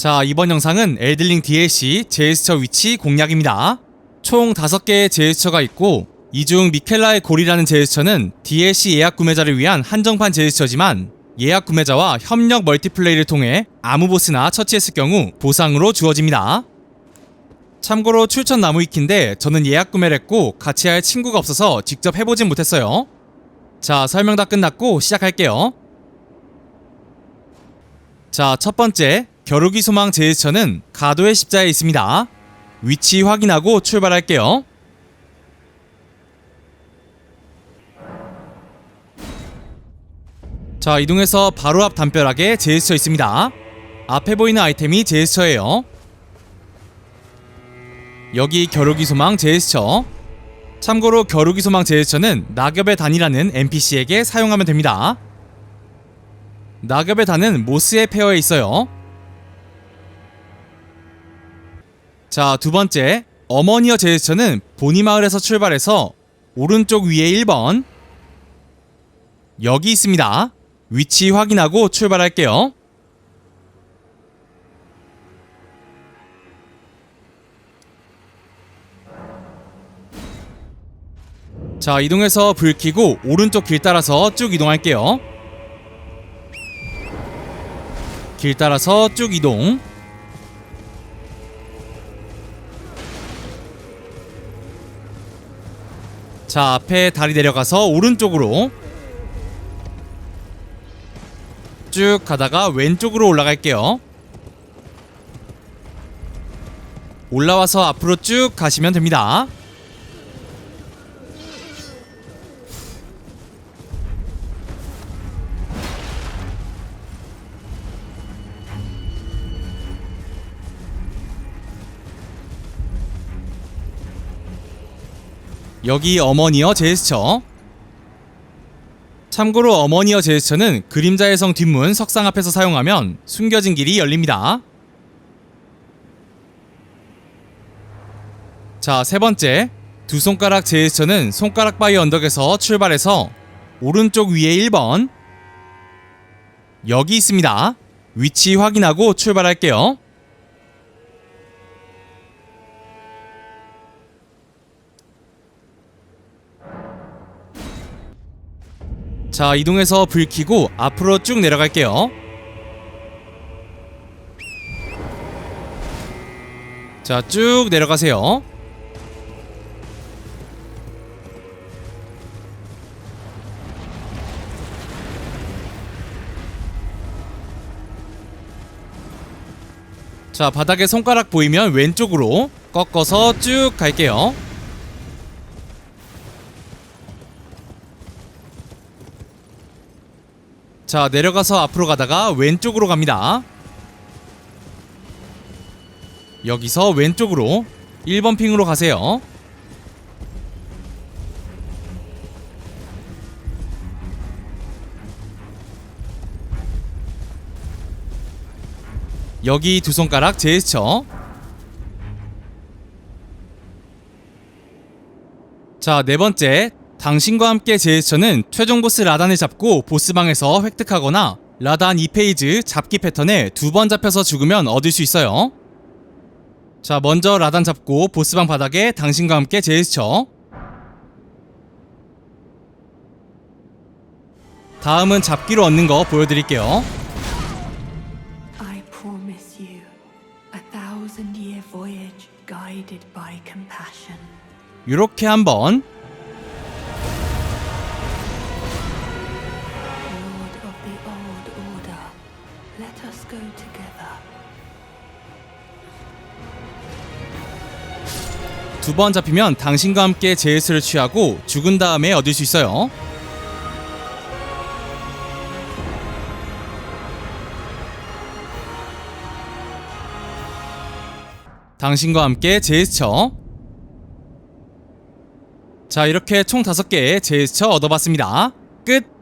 자, 이번 영상은 엘들링 DLC 제스처 위치 공략입니다. 총 5개의 제스처가 있고 이 중 미켈라의 골이라는 제스처는 DLC 예약 구매자를 위한 한정판 제스처지만 예약 구매자와 협력 멀티플레이를 통해 아무 보스나 처치했을 경우 보상으로 주어집니다. 참고로 출천 나무위키인데 저는 예약 구매를 했고 같이 할 친구가 없어서 직접 해보진 못했어요. 자, 설명 다 끝났고 시작할게요. 자, 첫 번째, 겨루기 소망 제스처는 가도의 십자에 있습니다. 위치 확인하고 출발할게요. 자, 이동해서 바로 앞 담벼락에 제스처 있습니다. 앞에 보이는 아이템이 제스처예요. 여기 겨루기 소망 제스처. 참고로 겨루기 소망 제스처는 낙엽의 단이라는 NPC에게 사용하면 됩니다. 낙엽의 단은 모스의 페어에 있어요. 자, 두 번째. 어머니어 제스처는 보니마을에서 출발해서 오른쪽 위에 1번. 여기 있습니다. 위치 확인하고 출발할게요. 자, 이동해서 불 켜고 오른쪽 길 따라서 쭉 이동할게요. 길 따라서 쭉 이동. 자, 앞에 다리 내려가서 오른쪽으로 쭉 가다가 왼쪽으로 올라갈게요. 올라와서 앞으로 쭉 가시면 됩니다. 여기 어머니어 제스처 참고로 어머니어 제스처는 그림자의 성 뒷문 석상 앞에서 사용하면 숨겨진 길이 열립니다. 자, 세 번째. 두 손가락 제스처는 손가락 바위 언덕에서 출발해서 오른쪽 위에 1번 여기 있습니다. 위치 확인하고 출발할게요. 자, 이동해서 불 켜고 앞으로 쭉 내려갈게요. 자, 쭉 내려가세요. 자, 바닥에 손가락 보이면 왼쪽으로 꺾어서 쭉 갈게요. 자, 내려가서 앞으로 가다가 왼쪽으로 갑니다. 여기서 왼쪽으로 1번 핑으로 가세요. 여기 두 손가락 제스처. 자, 네 번째. 당신과 함께 제스처는 최종 보스 라단을 잡고 보스방에서 획득하거나 라단 2페이지 잡기 패턴에 두 번 잡혀서 죽으면 얻을 수 있어요. 자, 먼저 라단 잡고 보스방 바닥에 당신과 함께 제스처. 다음은 잡기로 얻는 거 보여드릴게요. 이렇게 한번 두 번 잡히면 당신과 함께 제스를 취하고 죽은 다음에 얻을 수 있어요. 당신과 함께 제스처. 자, 이렇게 총 5개의 제스처 얻어봤습니다. 끝!